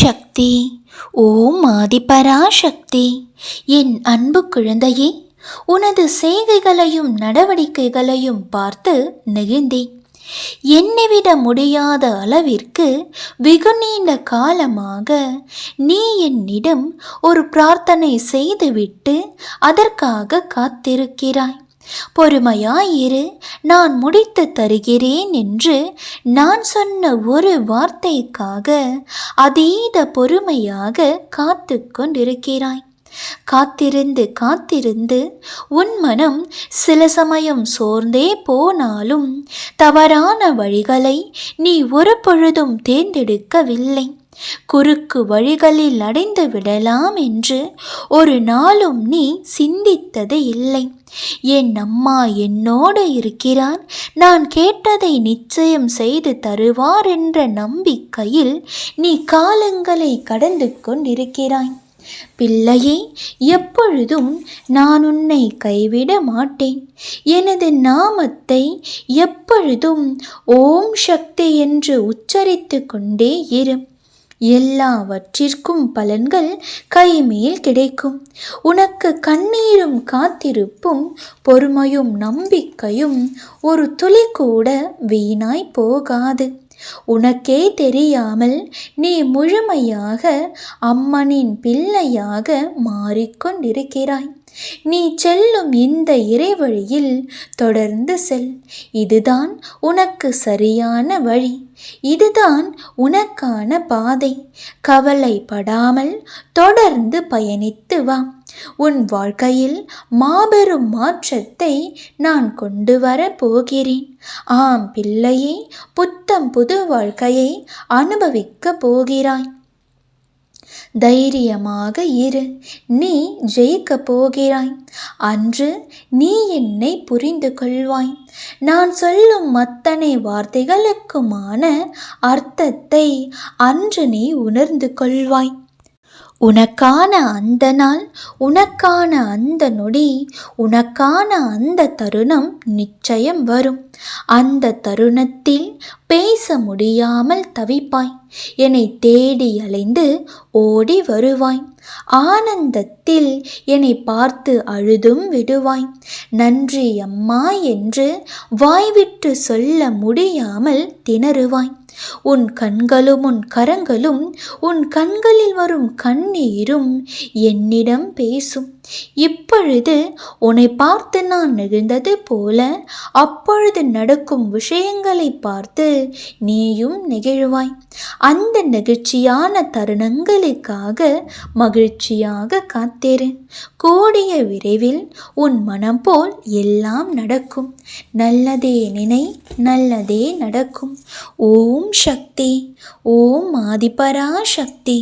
சக்தி. ஓம் ஆதிபராசக்தி. என் அன்பு குழந்தையே உனது செய்கைகளையும் நடவடிக்கைகளையும் பார்த்து நெகிழ்ந்தேன் எண்ணிவிட முடியாத அளவிற்கு வெகு நீண்ட காலமாக நீ என்னிடம் ஒரு பிரார்த்தனை செய்துவிட்டு அதற்காக காத்திருக்கிறாய். பொறுமையாயிரு நான் முடித்து தருகிறேன் என்று நான் சொன்ன ஒரு வார்த்தைக்காக அதீத பொறுமையாக காத்து கொண்டிருக்கிறாய். காத்திருந்து காத்திருந்து உன் மனம் சில சமயம் சோர்ந்தே போனாலும் தவறான வழிகளை நீ ஒரு பொழுதும் தேர்ந்தெடுக்கவில்லை. குறுக்கு வழிகளில் அடைந்து விடலாம் என்று ஒரு நாளும் நீ சிந்தித்தது இல்லை. என் அம்மா என்னோடு இருக்கிறார் நான் கேட்டதை நிச்சயம் செய்து தருவார் என்ற நம்பிக்கையில் நீ காலங்களை கடந்து கொண்டிருக்கிறாய். பிள்ளையே எப்பொழுதும் நான் உன்னை கைவிட மாட்டேன். எனது நாமத்தை எப்பொழுதும் ஓம் சக்தி என்று உச்சரித்து கொண்டே இரு. எல்லாவற்றிற்கும் பலன்கள் கைமேல் கிடைக்கும். உனக்கு கண்ணீரும் காத்திருப்பும் பொறுமையும் நம்பிக்கையும் ஒரு துளி கூட வீணாய் போகாது. உனக்கே தெரியாமல் நீ முழுமையாக அம்மனின் பிள்ளையாக மாறிக்கொண்டிருக்கிறாய். நீ செல்லும் இந்த இறைவழியில் தொடர்ந்து செல். இதுதான் உனக்கு சரியான வழி. இதுதான் உனக்கான பாதை. கவலைப்படாமல் தொடர்ந்து பயணித்து வா. உன் வாழ்க்கையில் மாபெரும் மாற்றத்தை நான் கொண்டு வர போகிறேன். ஆம் பிள்ளையே புத்தம் புது வாழ்க்கையை அனுபவிக்கப் போகிறாய். தைரியமாக இரு. நீ ஜெயிக்கப் போகிறாய். அன்று நீ என்னை புரிந்து கொள்வாய். நான் சொல்லும் அத்தனை வார்த்தைகளுக்குமான அர்த்தத்தை அன்று நீ உணர்ந்து கொள்வாய். உனக்கான அந்த நாள் உனக்கான அந்த நொடி உனக்கான அந்த தருணம் நிச்சயம் வரும். அந்த தருணத்தில் பேச முடியாமல் தவிப்பாய். என்னை தேடி அலைந்து ஓடி வருவாய். ஆனந்தத்தில் என்னை பார்த்து அழுதும் விடுவாய். நன்றி அம்மா என்று வாய்விட்டு சொல்ல முடியாமல் திணறுவாய். உன் கண்களும் உன் கரங்களும் உன் கண்களில் வரும் கண்ணீரும் என்னிடம் பேசும். இப்பொழுது உன்னை பார்த்து நான் நெகிழ்ந்தது போல அப்பொழுது நடக்கும் விஷயங்களை பார்த்து நீயும் நெகிழ்வாய். அந்த நெகிழ்ச்சியான தருணங்களுக்காக மகிழ்ச்சியாக காத்தேரு. கூடிய விரைவில் உன் மனம் போல் எல்லாம் நடக்கும். நல்லதே நினை நல்லதே நடக்கும். ஓம் சக்தி ஓம் ஆதிபரா சக்தி